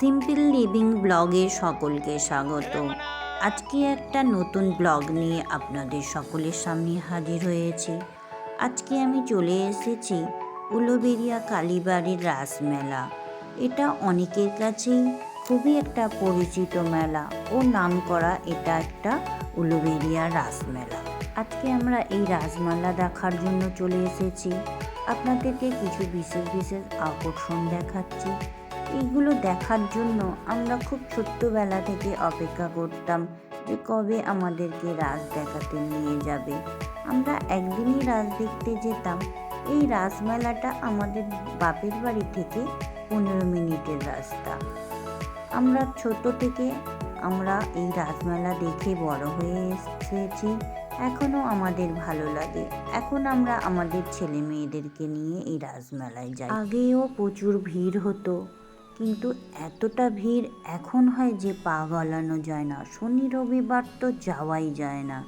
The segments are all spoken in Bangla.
সিম্পল লিভিং ব্লগে সকলকে স্বাগত। আজকে একটা নতুন ব্লগ নিয়ে আপনাদের সকলের সামনে হাজির হয়েছি। আজকে আমি চলে এসেছি উলোবেরিয়া কালীবাড়ির রাসমেলা। এটা অনেকের কাছেই খুবই একটা পরিচিত মেলা ও নামকরা এটা একটা উলুবেরিয়া রাসমেলা। আজকে আমরা এই রাসমেলা দেখার জন্য চলে এসেছি। আপনাদেরকে কিছু বিশেষ বিশেষ আকর্ষণ দেখাচ্ছি। এইগুলো দেখার জন্য আমরা খুব ছোট্টবেলা থেকে অপেক্ষা করতাম যে কবে আমাদেরকে রাজ দেখাতে নিয়ে যাবে। আমরা একদিনই রাজ দেখতে যেতাম। এই রাজমেলাটা আমাদের বাপের বাড়ি থেকে পনেরো মিনিটের রাস্তা। আমরা ছোট থেকে আমরা এই রাজমেলা দেখে বড় হয়ে এসেছি। এখনও আমাদের ভালো লাগে। এখন আমরা আমাদের ছেলে মেয়েদেরকে নিয়ে এই রাজমেলায় যাই। আগেও প্রচুর ভিড় হতো। কিন্তু এতটা ভিড় এখন হয় যে পা গলানো যায় না। শনি, রবিবার তো যাওয়াই যায় না।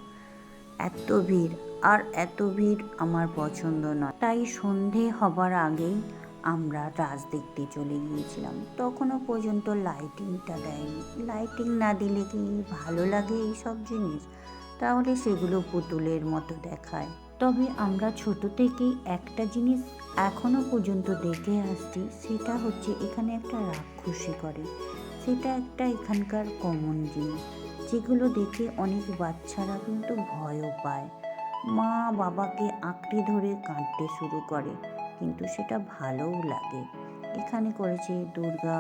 এত ভিড়, আর এত ভিড় আমার পছন্দ নয়। তাই সন্ধে হবার আগেই আমরা রাজ দেখতে চলে গিয়েছিলাম। তখনও পর্যন্ত লাইটিংটা দেয়নি। লাইটিং না দিলে কি ভালো লাগে এই সব জিনিস? তাহলে সেগুলো পুতুলের মতো দেখায়। তবে আমরা ছোট থেকেই একটা জিনিস এখনও পর্যন্ত দেখে আসছি, সেটা হচ্ছে এখানে একটা রাক্ষসী করে। সেটা একটা এখানকার কমন জিনিস, যেগুলো দেখে অনেক বাচ্চারা কিন্তু ভয়ও পায়। মা বাবাকে আঁকড়ে ধরে কাঁদতে শুরু করে, কিন্তু সেটা ভালোও লাগে। এখানে করেছে দুর্গা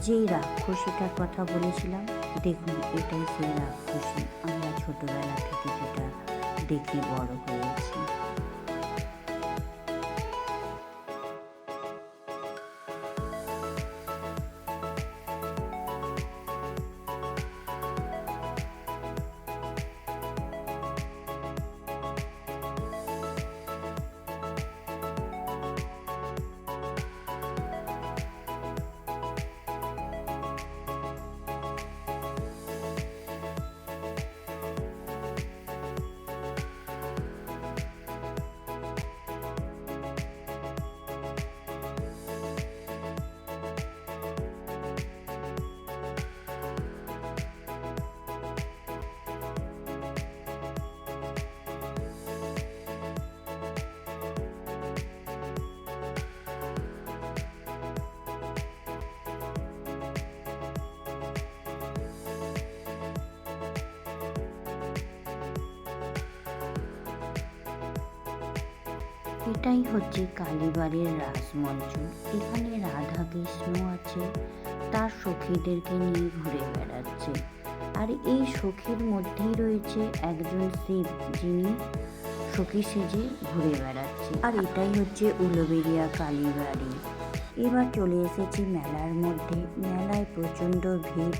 যেই রাক্ষসীটার কথা বলেছিলাম, দেখুন, এটাই সেই রাক্ষসী। আমরা ছোটবেলা থেকে যেটা দেখে বড় হয়েছি। এটাই হচ্ছে কালীবাড়ির রাসমঞ্চ। এখানে রাধা কৃষ্ণ আছে, তার সখীদেরকে নিয়ে ঘুরে বেড়াচ্ছে। আর এই সখীর মধ্যেই রয়েছে একজন শিব, যিনি সখী সেজে ঘুরে বেড়াচ্ছে। আর এটাই হচ্ছে উলোবেরিয়া কালীবাড়ি। এবার চলে এসেছি মেলার মধ্যে। মেলায় প্রচণ্ড ভিড়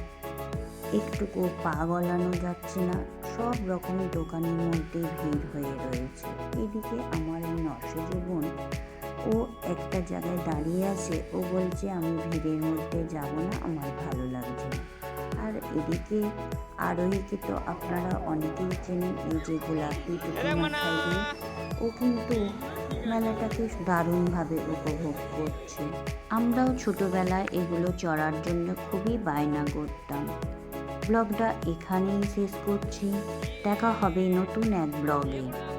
একটুকু পা গলানো যাচ্ছে না সব রকম দোকানের মধ্যে ভিড় হয়ে রয়েছে। এদিকে আমার এই নরসজ বোন ও একটা জায়গায় দাঁড়িয়ে আছে ও বলছে আমি ভিড়ের মধ্যে যাব না আমার ভালো লাগছে না। আর এদিকে আরোহীকে তো আপনারা অনেকেই চেনেন এই যে গোলাপি ও কিন্তু মেলাটাকে দারুণভাবে উপভোগ করছে। আমরাও ছোটবেলায় এগুলো চড়ার জন্য খুবই বায়না করতাম। ব্লগটা এখানেই শেষ করছি। দেখা হবে নতুন এক ব্লগে।